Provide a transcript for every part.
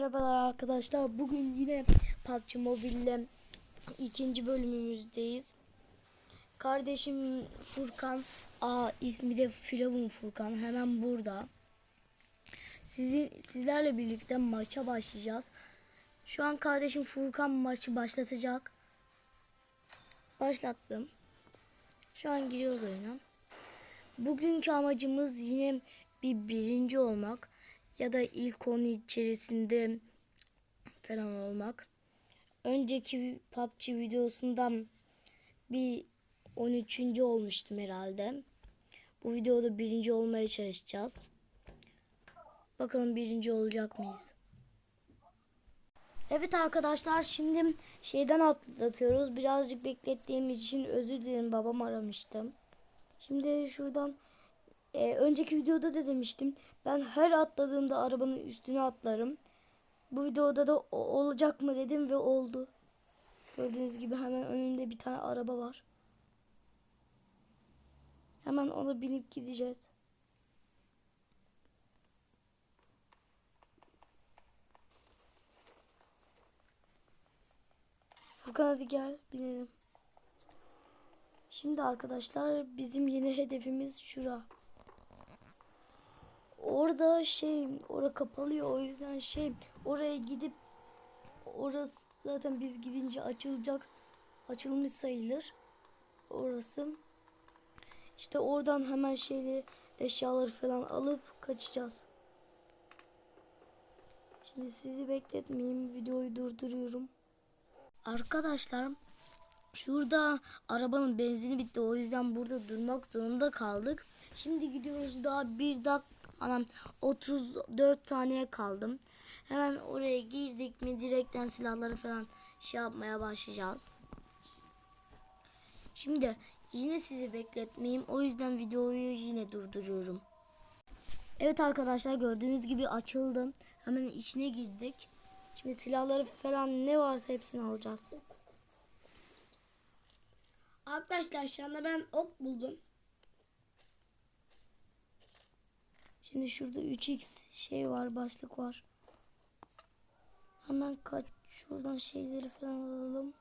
Merhabalar arkadaşlar. Bugün yine PUBG Mobile'le ikinci bölümümüzdeyiz. Kardeşim Furkan, aa ismi de Firavun Furkan hemen burada. Sizi, sizlerle birlikte maça başlayacağız. Şu an kardeşim Furkan maçı başlatacak. Başlattım. Şu an giriyoruz oyuna. Bugünkü amacımız yine bir birinci olmak ya da ilk 10 içerisinde falan olmak. Önceki PUBG videosundan bir 13. olmuştum herhalde. Bu videoda birinci olmaya çalışacağız. Bakalım birinci olacak mıyız? Evet arkadaşlar şimdi şeyden atlatıyoruz. Birazcık beklettiğim için özür dilerim babam aramıştım. Şimdi şuradan e, önceki videoda da demiştim. Ben her atladığımda arabanın üstüne atlarım. Bu videoda da olacak mı dedim ve oldu. Gördüğünüz gibi hemen önümde bir tane araba var. Hemen ona binip gideceğiz. Furkan hadi gel binelim. Şimdi arkadaşlar bizim yeni hedefimiz şura. Orada şey orada kapalıyor o yüzden şey oraya gidip orası zaten biz gidince açılacak açılmış sayılır orası. İşte oradan hemen şeyleri eşyaları falan alıp kaçacağız. Şimdi sizi bekletmeyeyim videoyu durduruyorum. Arkadaşlar Şurada arabanın benzini bitti. O yüzden burada durmak zorunda kaldık. Şimdi gidiyoruz daha bir dak anam 34 saniye kaldım. Hemen oraya girdik mi direkten silahları falan şey yapmaya başlayacağız. Şimdi yine sizi bekletmeyeyim. O yüzden videoyu yine durduruyorum. Evet arkadaşlar gördüğünüz gibi açıldım. Hemen içine girdik. Şimdi silahları falan ne varsa hepsini alacağız. Arkadaşlar şu anda ben ok buldum. Şimdi şurada 3x şey var, başlık var. Hemen kaç şuradan şeyleri falan alalım.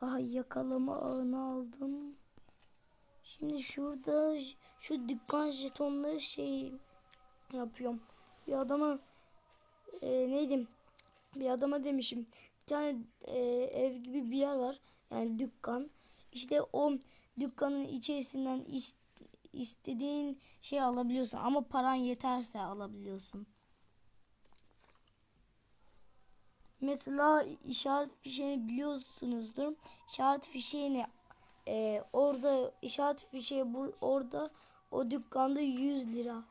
Aha yakalama ağını aldım. Şimdi şurada şu dükkan jetonları şey yapıyorum. Bir adama e, neydim? Bir adama demişim. Bir tane e, ev gibi bir yer var. Yani dükkan. İşte o dükkanın içerisinden is- istediğin şey alabiliyorsun ama paran yeterse alabiliyorsun. Mesela işaret fişeğini biliyorsunuzdur. İşaret fişeğini e, orada işaret fişeği bu, orada o dükkanda 100 lira.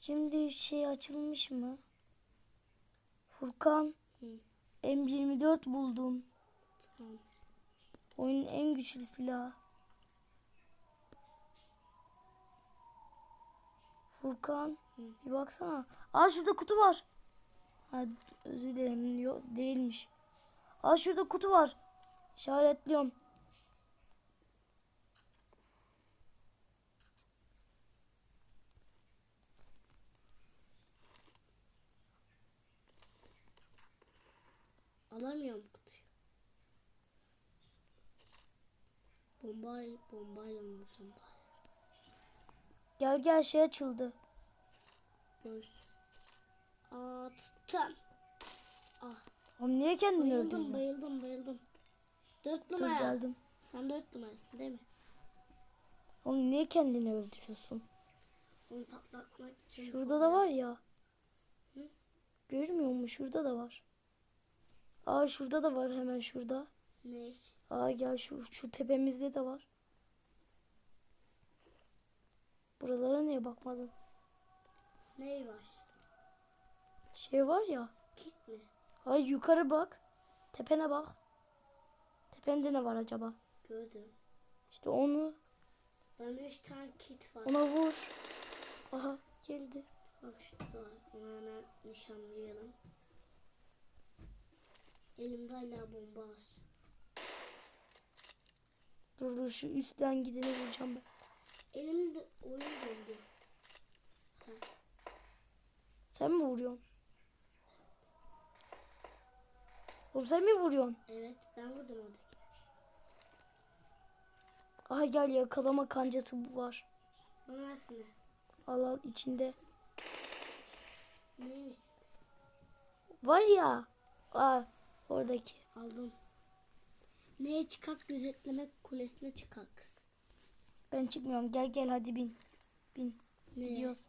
Şimdi şey açılmış mı? Furkan. M24 buldum. Tamam. Oyunun en güçlü silahı. Furkan bir baksana. Aa şurada kutu var. Ha, özür dilerim. Yok değilmiş. Aa şurada kutu var. İşaretliyorum. Alamıyorum kutuyu. Bombayla bombayla alacağım bari. Gel gel şey açıldı. Dur. Attım. Ah. Oğlum niye kendini Bayıldım öldürdün? bayıldım bayıldım. Dört Dur numara. geldim. Sen dört numarasın değil mi? Oğlum niye kendini öldürüyorsun? Onu patlatmak için. Şurada da var ya. Hı? Görmüyor musun? Şurada da var. Aa şurada da var hemen şurada. Ne? Aa gel şu şu tepemizde de var. Buralara niye bakmadın? Ney var? Şey var ya. Kit mi? Ay yukarı bak. Tepene bak. Tepende ne var acaba? Gördüm. İşte onu Bende üç tane kit var. ona vur. Aha geldi. Bak şurada var. Onu hemen nişanlayalım. Elimde hala bomba var. Dur dur şu üstten gideni vuracağım ben. Elimde oyun döndü. Sen mi vuruyorsun? Oğlum sen mi vuruyorsun? Evet ben vurdum oradaki. Aha gel yakalama kancası bu var. Bana versene. Al al içinde. Neymiş? Var ya. Aa oradaki. Aldım. Neye çıkak gözetleme kulesine çıkak. Ben çıkmıyorum. Gel gel hadi bin. Bin. Ne? Gidiyoruz.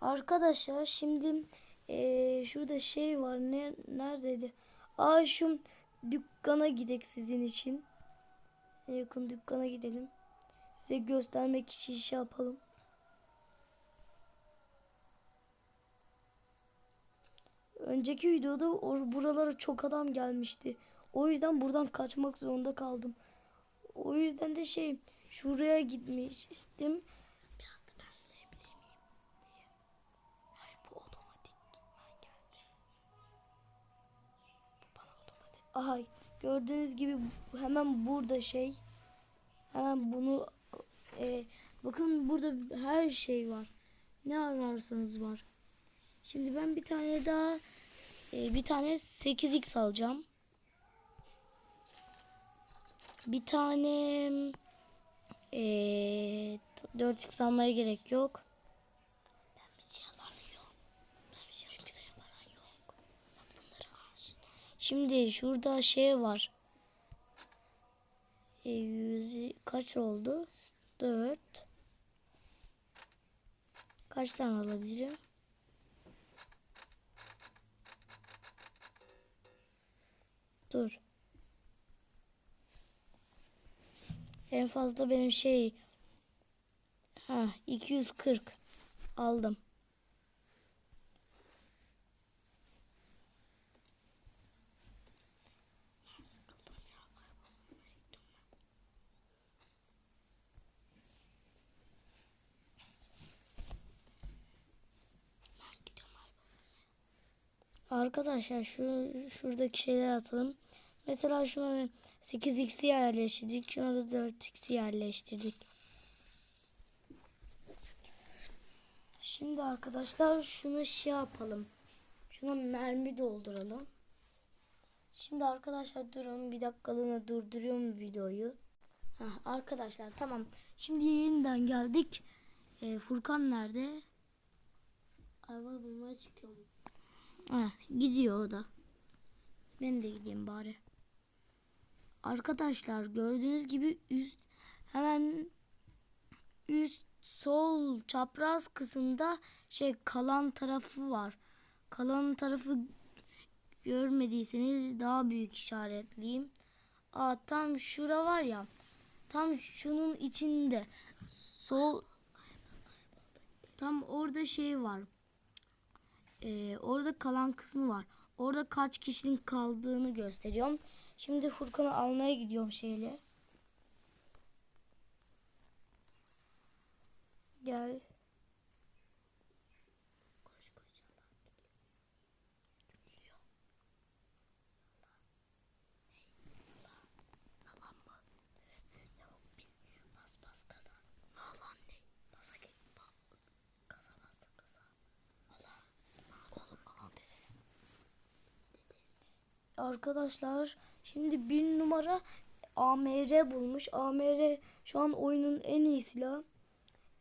Arkadaşlar şimdi eee, şurada şey var. Ne neredeydi? Aa şu dükkana gidek sizin için. En yakın dükkana gidelim. Size göstermek için şey yapalım. Önceki videoda or- buralara çok adam gelmişti. O yüzden buradan kaçmak zorunda kaldım. O yüzden de şey şuraya gitmiştim. Biraz da ben sürebilir miyim diye. Hayır bu otomatik gitmen geldi. Bu bana otomatik. Aha gördüğünüz gibi hemen burada şey. Hemen bunu e, bakın burada her şey var. Ne ararsanız var. Şimdi ben bir tane daha e, bir tane 8x alacağım. Bir tane eee 4x almaya gerek yok. Ben bir şey alamıyorum. Ben bir şey Çünkü senin yok. Bak bunları al. Şimdi şurada şey var. E, yüz, kaç oldu? 4. Kaç tane alabilirim? Dur. En fazla benim şey ha 240 aldım. Arkadaşlar şu şuradaki şeyler atalım. Mesela şuna 8x'i yerleştirdik. Şuna da 4x'i yerleştirdik. Şimdi arkadaşlar şunu şey yapalım. Şuna mermi dolduralım. Şimdi arkadaşlar durun bir dakikalığına durduruyorum videoyu. Heh, arkadaşlar tamam. Şimdi yeniden geldik. Ee, Furkan nerede? Araba bulmaya çıkıyorum. Heh, gidiyor o da. Ben de gideyim bari. Arkadaşlar gördüğünüz gibi üst hemen üst sol çapraz kısımda şey kalan tarafı var. Kalan tarafı görmediyseniz daha büyük işaretleyeyim. Aa tam şura var ya. Tam şunun içinde sol tam orada şey var. Ee, orada kalan kısmı var. Orada kaç kişinin kaldığını gösteriyorum. Şimdi Furkan'ı almaya gidiyorum şeyle. Gel. Arkadaşlar şimdi bir numara AMR bulmuş. AMR şu an oyunun en iyi silahı.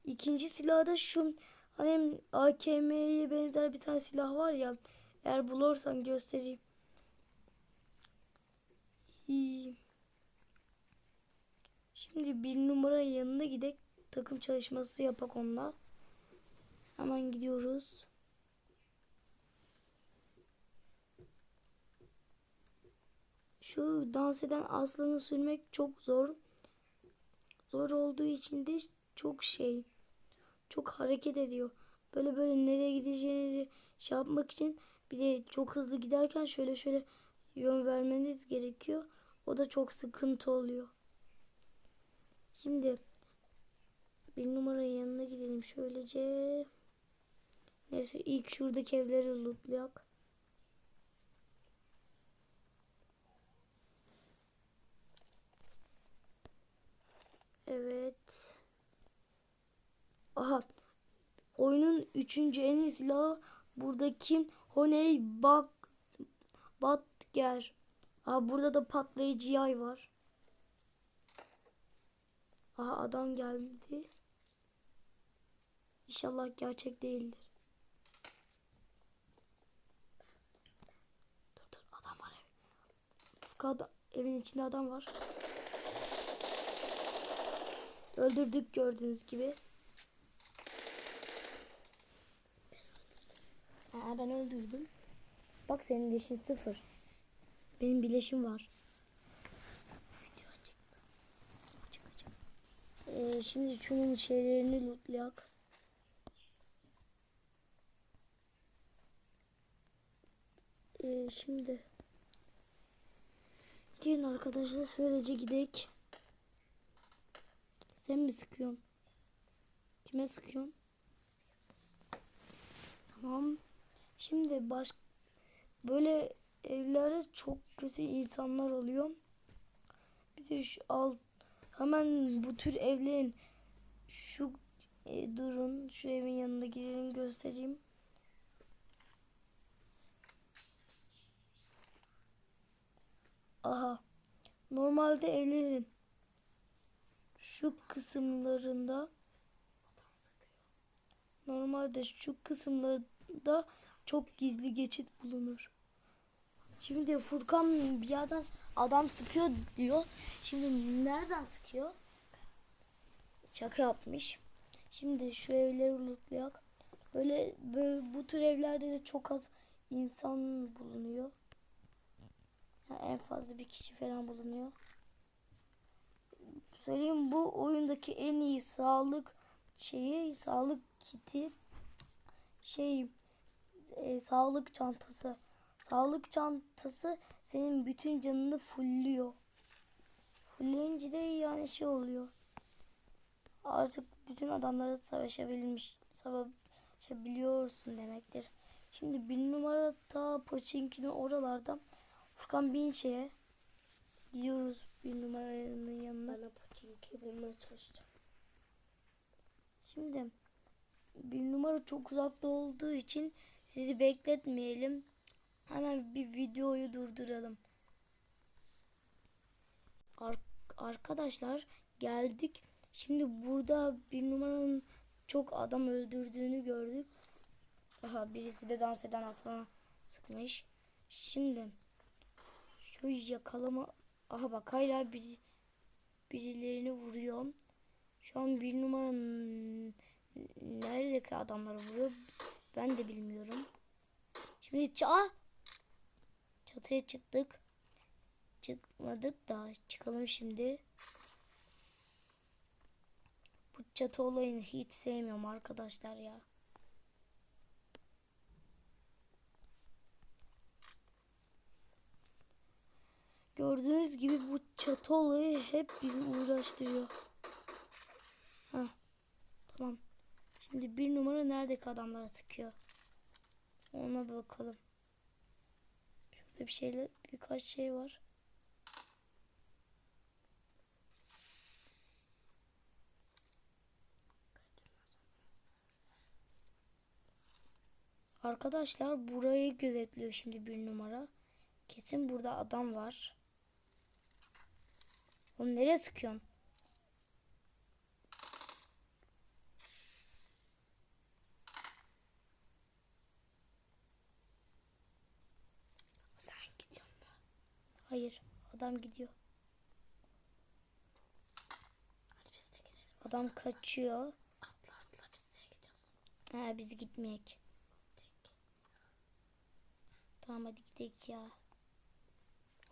İkinci silah da şu hani AKM'ye benzer bir tane silah var ya. Eğer bulursam göstereyim. Şimdi bir numara yanına gidek takım çalışması yapak onunla. Hemen gidiyoruz. Şu dans eden aslanı sürmek çok zor. Zor olduğu için de çok şey. Çok hareket ediyor. Böyle böyle nereye gideceğinizi şey yapmak için bir de çok hızlı giderken şöyle şöyle yön vermeniz gerekiyor. O da çok sıkıntı oluyor. Şimdi bir numaranın yanına gidelim şöylece. Neyse ilk şuradaki evleri lootlayak. Evet. Aha. Oyunun üçüncü en iyi silahı buradaki Honey Bak Batger. Aha burada da patlayıcı yay var. Aha adam geldi. İnşallah gerçek değildir. Dur dur adam var ev. Ufka ada- evin içinde adam var. Öldürdük gördüğünüz gibi. Aa, ben öldürdüm. Bak senin leşin sıfır. Benim bileşim var. Video açık. Açık açık. Ee, şimdi şunun şeylerini lootlayak. Ee, şimdi gelin arkadaşlar şöylece gidek. Sen mi sıkıyorsun? Kime sıkıyorsun? Tamam. Şimdi baş böyle evlerde çok kötü insanlar oluyor. Bir de şu alt hemen bu tür evlerin şu e, durun şu evin yanına gidelim göstereyim. Aha. Normalde evlerin şu kısımlarında normalde şu kısımlarda çok gizli geçit bulunur. Şimdi Furkan bir yerden adam sıkıyor diyor. Şimdi nereden sıkıyor? Şaka yapmış. Şimdi şu evleri lootlayak. Böyle, böyle bu tür evlerde de çok az insan bulunuyor. Yani en fazla bir kişi falan bulunuyor. Söyleyeyim bu oyundaki en iyi sağlık şeyi sağlık kiti şey e, sağlık çantası. Sağlık çantası senin bütün canını fullüyor. Fulleyince de yani şey oluyor. Artık bütün adamlara savaşabilmiş, savaşabiliyorsun demektir. Şimdi bir numara ta Pochinki'nin oralarda Furkan bin şeye gidiyoruz bir numaranın yanına. Pochinki bulmaya çalışacağım. Şimdi bir numara çok uzakta olduğu için sizi bekletmeyelim. Hemen bir videoyu durduralım. Ar- arkadaşlar geldik. Şimdi burada bir numaranın çok adam öldürdüğünü gördük. Aha birisi de dans eden aslana sıkmış. Şimdi şu yakalama aha bak hala bir, birilerini vuruyor. Şu an bir numaranın neredeki adamları vuruyor ben de bilmiyorum. Şimdi ça çatıya çıktık. Çıkmadık da çıkalım şimdi. Bu çatı olayını hiç sevmiyorum arkadaşlar ya. Gördüğünüz gibi bu çatı olayı hep bizi uğraştırıyor. Heh, tamam. Şimdi bir numara neredeki adamlara sıkıyor? Ona bakalım. Şurada bir şeyler, birkaç şey var. Arkadaşlar burayı gözetliyor şimdi bir numara. Kesin burada adam var. Onu nereye sıkıyorsun? Sen gidiyorsun da. Hayır, adam gidiyor. Hadi biz de gidelim. Adam kaçıyor. Atla atla biz de gidiyoruz. Ha biz gitmeyek. Tamam hadi gidelim ya.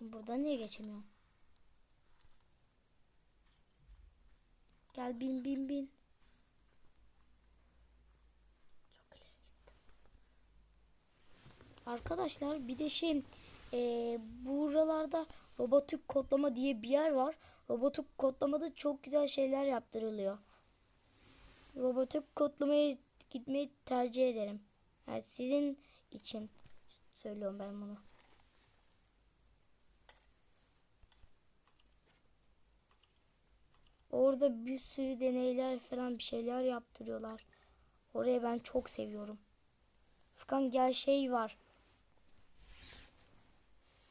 Burada niye geçemiyorum? Gel bin bin bin. Çok ileri gittin. Arkadaşlar bir de şey eee buralarda robotik kodlama diye bir yer var. Robotik kodlamada çok güzel şeyler yaptırılıyor. Robotik kodlamaya gitmeyi tercih ederim. Yani sizin için söylüyorum ben bunu. Orada bir sürü deneyler falan bir şeyler yaptırıyorlar. Orayı ben çok seviyorum. Furkan gel şey var.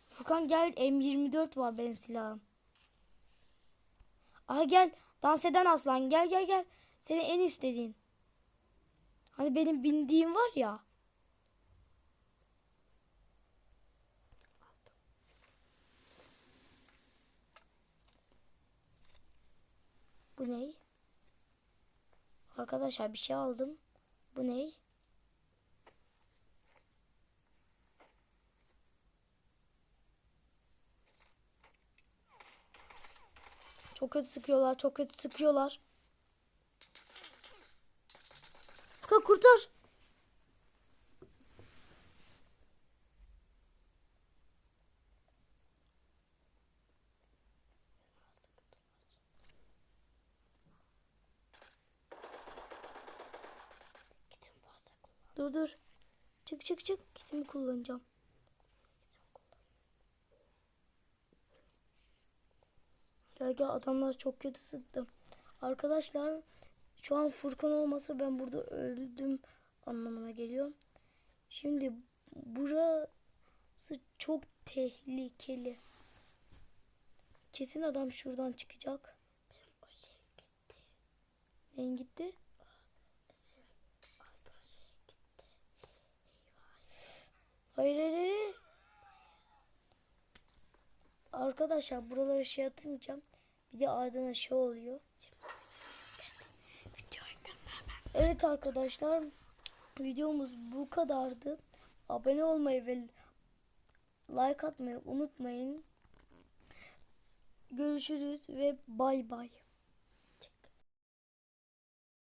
Furkan gel M24 var benim silahım. Aha gel dans eden aslan gel gel gel. Seni en istediğin. Hani benim bindiğim var ya. Bu ne? Arkadaşlar bir şey aldım. Bu ne? Çok kötü sıkıyorlar, çok kötü sıkıyorlar. Furkan kurtar. Dur dur. Çık çık çık. Kitimi kullanacağım. Gel gel adamlar çok kötü sıktı. Arkadaşlar şu an Furkan olmasa ben burada öldüm anlamına geliyor. Şimdi burası çok tehlikeli. Kesin adam şuradan çıkacak. Benim o şey gitti. Neyin gitti? Senin aldığın şey gitti. Hayır hayır hayır. Arkadaşlar buralara şey atınca bir de ardına şey oluyor. Evet arkadaşlar videomuz bu kadardı. Abone olmayı ve like atmayı unutmayın. Görüşürüz ve bay bay.